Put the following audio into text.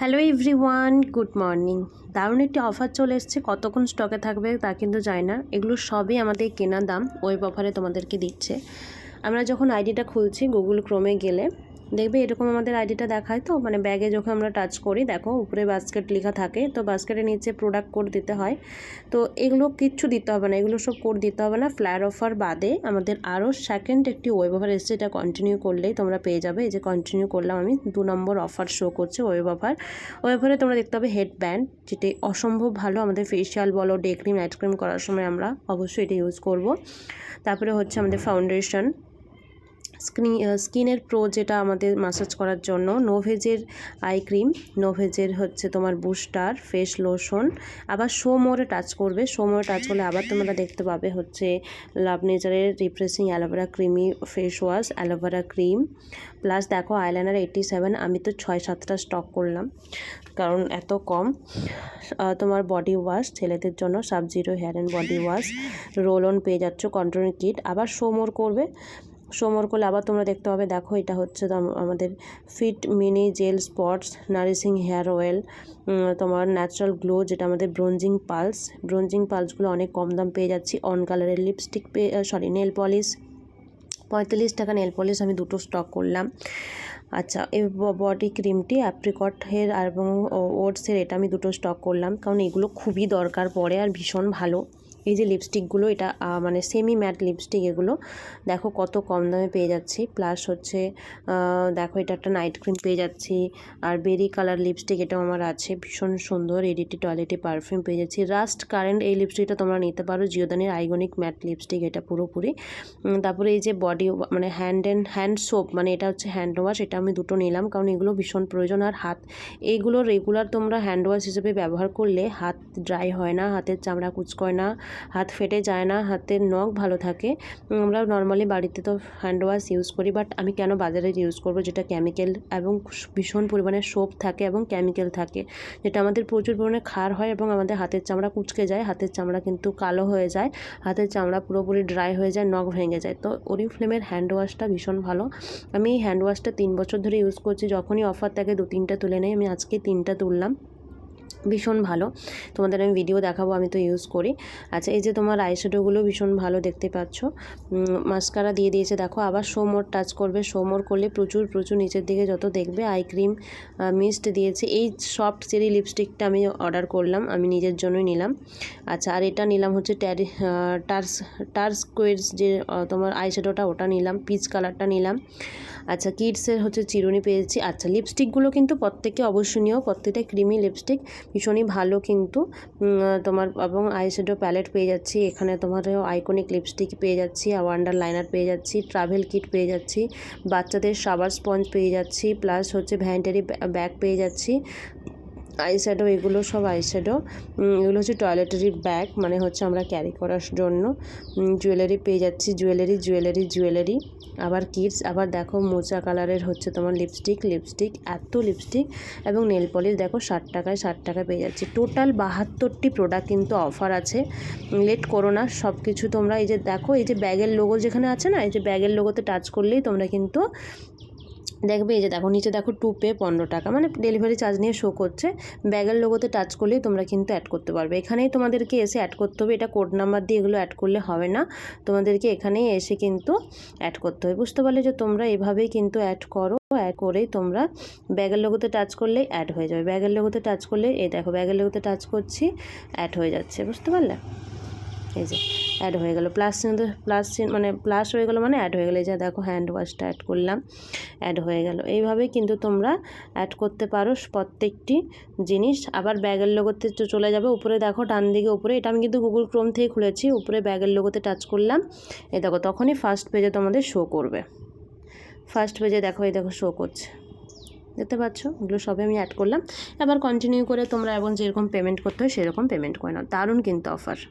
Hello everyone good morning দারুণ একটি offer চলে এসছে। কতক্ষণ স্টকে থাকবে তা কিন্তু যায় না। এগুলো সবই আমাদের কেনা দাম। ওয়েব অফারে তোমাদেরকে দিচ্ছে। আমরা যখন আইডিটা খুলছি গুগল ক্রোমে গেলে দেখবে এরকম আমাদের আইডিটা দেখায় তো মানে ব্যাগে যখন আমরা টাচ করি, দেখো উপরে বাস্কেট লেখা থাকে, তো বাস্কেটের নিচে প্রোডাক্ট কোড দিতে হয়। তো এগুলো কিচ্ছু দিতে হবে না, এগুলো সব কোড দিতে হবে না। ফ্ল্যার অফার বাদে আমাদের আরও সেকেন্ড একটি ওয়েব অফার এসেছে, এটা কন্টিনিউ করলেই তোমরা পেয়ে যাবে। এই যে কন্টিনিউ করলাম আমি, দু নম্বর অফার শো করছে ওয়েব অফার ওয়েব অফারে তোমরা দেখতে হবে হেড ব্যান্ড যেটি অসম্ভব ভালো আমাদের ফেসিয়াল বলো ডে ক্রিম নাইট ক্রিম করার সময় আমরা অবশ্যই এটা ইউজ করব। তারপরে হচ্ছে আমাদের ফাউন্ডেশন স্কিন স্কিনের প্রো যেটা আমাদের মাসাজ করার জন্য নোভেজের আই ক্রিম নোভেজের হচ্ছে তোমার বুস্টার ফেস লোশন আবার শো মোড়ে টাচ করবে। শো মোড়ে টাচ করলে আবার তোমরা দেখতে পাবে হচ্ছে লাভ নেচারের refreshing aloe vera creamy face wash aloe vera cream plus দেখো আইলাইনার এইটটি সেভেন আমি তো ছয় সাতটা স্টক করলাম, কারণ এত কম। তোমার বডি ওয়াশ ছেলেদের জন্য sub zero hair and body wash roll on পেয়ে যাচ্ছ কন্ট্রোল কিট আবার শো মোর করবে। সোমর করলে আবার তোমরা দেখতে পাবে, দেখো এটা হচ্ছে আমাদের fit mini gel spots nourishing hair oil. তোমার ন্যাচারাল গ্লো যেটা আমাদের ব্রোঞ্জিং পালস, ব্রোঞ্জিং পালসগুলো অনেক কম দাম পেয়ে যাচ্ছি। অন কালারের লিপস্টিক পেয়ে সরি নেল পলিশ পঁয়তাল্লিশ টাকা নেল পলিশ আমি দুটো স্টক করলাম। আচ্ছা এই বডি ক্রিমটি অ্যাপ্রিকট হের এবং ওটসের এটা আমি দুটো স্টক করলাম, কারণ এগুলো খুবই দরকার পড়ে আর ভীষণ ভালো। এই যে লিপস্টিকগুলো এটা মানে সেমি ম্যাট লিপস্টিক এগুলো, দেখো কত কম দামে পেয়ে যাচ্ছি। প্লাস হচ্ছে দেখো এটা একটা নাইট ক্রিম পেয়ে যাচ্ছি। আর বেরি কালার লিপস্টিক এটাও আমার আছে, ভীষণ সুন্দর এডিটি টয়লেটে পারফিউম পেয়ে যাচ্ছি। রাস্ট কারেন্ট এই লিপস্টিকটা তোমরা নিতে পারো জিওদানির আইগনিক ম্যাট লিপস্টিক এটা পুরোপুরি। তারপরে এই যে বডি মানে হ্যান্ড অ্যান্ড হ্যান্ড সোপ মানে এটা হচ্ছে হ্যান্ড ওয়াশ এটা আমি দুটো নিলাম, কারণ এগুলো ভীষণ প্রয়োজন। আর হাত, এইগুলো রেগুলার তোমরা হ্যান্ড ওয়াশ হিসেবে ব্যবহার করলে হাত ড্রাই হয় না, হাতের চামড়া কুচকয় না। হাত ফেটে যায় না, হাতের নখ ভালো থাকে। আমরা নর্মালি বাড়িতে তো হ্যান্ড ওয়াশ ইউজ করি বাট আমি কেন বাজারে ইউজ করব যেটা কেমিক্যাল এবং ভীষণ পরিমাণে সোপ থাকে এবং কেমিক্যাল থাকে। যেটা আমাদের প্রচুর পরিমাণে ক্ষার হয় এবং আমাদের হাতের চামড়া কুচকে যায়, হাতের চামড়া কিন্তু কালো হয়ে যায়, হাতের চামড়া পুরোপুরি ড্রাই হয়ে যায়, নখ ভেঙে যায়। তো ওরিফ্লেমের হ্যান্ড ওয়াশটা ভীষণ ভালো। আমি এই হ্যান্ড ওয়াশটা তিন বছর ধরে ইউজ করছি, যখনই অফার থাকে দু তিনটা তুলে নেই, আমি আজকে তিনটা তুললাম। ভীষণ ভালো। তোমাদের আমি ভিডিও দেখাবো, আমি তো ইউজ করি। আচ্ছা এই যে তোমার আইশ্যাডোগুলো ভীষণ ভালো দেখতে পাচ্ছ। মাস্কারা দিয়ে দিয়েছে, দেখো, আবার সোমোর টাচ করবে সোমোর করলে প্রচুর প্রচুর নিচের দিকে যত দেখবে আই ক্রিম মিস্ট দিয়েছে। এই সফট চেরি লিপস্টিকটা আমি অর্ডার করলাম, আমি নিজের জন্যই নিলাম। আচ্ছা আর এটা নিলাম হচ্ছে ট্যারি টার্স টার্স কোয়েডস যে তোমার আইশ্যাডোটা ওটা নিলাম পিচ কালারটা নিলাম। আচ্ছা কিডসের হচ্ছে চিরুনি পেয়েছি। আচ্ছা লিপস্টিকগুলো কিন্তু প্রত্যেকে অবশ্যনীয় প্রত্যেকটা ক্রিমি লিপস্টিক ভীষণই ভালো কিন্তু তোমার এবং আইশ্যাডো প্যালেট পেয়ে যাচ্ছি। এখানে তোমার আইকনিক লিপস্টিক পেয়ে যাচ্ছি ওয়ান্ডার লাইনার পেয়ে যাচ্ছি ট্রাভেল কিট পেয়ে যাচ্ছি, বাচ্চাদের সাবার স্পঞ্জ পেয়ে যাচ্ছি প্লাস হচ্ছে ভ্যানিটারি ব্যাগ পেয়ে যাচ্ছি। আইশ্যাডো এগুলো সব আইশ্যাডো এগুলো হচ্ছে টয়লেটারি ব্যাগ মানে হচ্ছে আমরা ক্যারি করার জন্য। জুয়েলারি পেয়ে যাচ্ছি জুয়েলারি জুয়েলারি জুয়েলারি আবার কিডস আবার দেখো মোচা কালারের হচ্ছে তোমার লিপস্টিক লিপস্টিক এত লিপস্টিক এবং নেল পলিশ দেখো ষাট টাকায়, ষাট টাকা পেয়ে যাচ্ছে। টোটাল বাহাত্তরটি প্রোডাক্ট কিন্তু অফার আছে। লেট করো না সব কিছু তোমরা এই যে দেখো, এই যে ব্যাগের লোগো যেখানে আছে না, এই যে ব্যাগের লোগোতে টাচ করলেই তোমরা কিন্তু দেখবে এই যে দেখো, নিচে দেখো টু পে পনেরো টাকা মানে ডেলিভারি চার্জ নিয়ে শো করছে। ব্যাগের লোগোতে টাচ করলেই তোমরা কিন্তু অ্যাড করতে পারবে। এখানেই তোমাদেরকে এসে অ্যাড করতে হবে, এটা কোড নাম্বার দিয়ে এগুলো অ্যাড করলে হবে না। তোমাদেরকে এখানেই এসে কিন্তু অ্যাড করতে হবে। বুঝতে পারলে যে তোমরা এভাবেই কিন্তু অ্যাড করো অ্যাড করেই তোমরা ব্যাগের লোগোতে টাচ করলেই অ্যাড হয়ে যাবে। ব্যাগের লোগোতে টাচ করলে, এই দেখো ব্যাগের লোগোতে টাচ করছি অ্যাড হয়ে যাচ্ছে। বুঝতে পারলে? এই যে অ্যাড হয়ে গেল। প্লাস প্লাস মানে প্লাস হয়ে গেলো মানে অ্যাড হয়ে গেলো। এই যে দেখো হ্যান্ড ওয়াশটা অ্যাড করলাম অ্যাড হয়ে গেল। এইভাবেই কিন্তু তোমরা অ্যাড করতে পারো প্রত্যেকটি জিনিস। আবার ব্যাগের লোগোতে চলে যাবে। উপরে দেখো, ডান দিকে উপরে, এটা আমি কিন্তু গুগল ক্রোম থেকে খুলেছি। উপরে ব্যাগের লোগোতে টাচ করলাম। এই দেখো, তখনই ফার্স্ট পেজে তোমাদের শো করবে। ফার্স্ট পেজে দেখো, এই দেখো শো করছে। দেখতে পাচ্ছ? এগুলো সবই আমি অ্যাড করলাম। এবার কন্টিনিউ করে তোমরা এবং যেরকম পেমেন্ট করতে হয়, সেরকম পেমেন্ট করে নাও। দারুণ কিন্তু অফার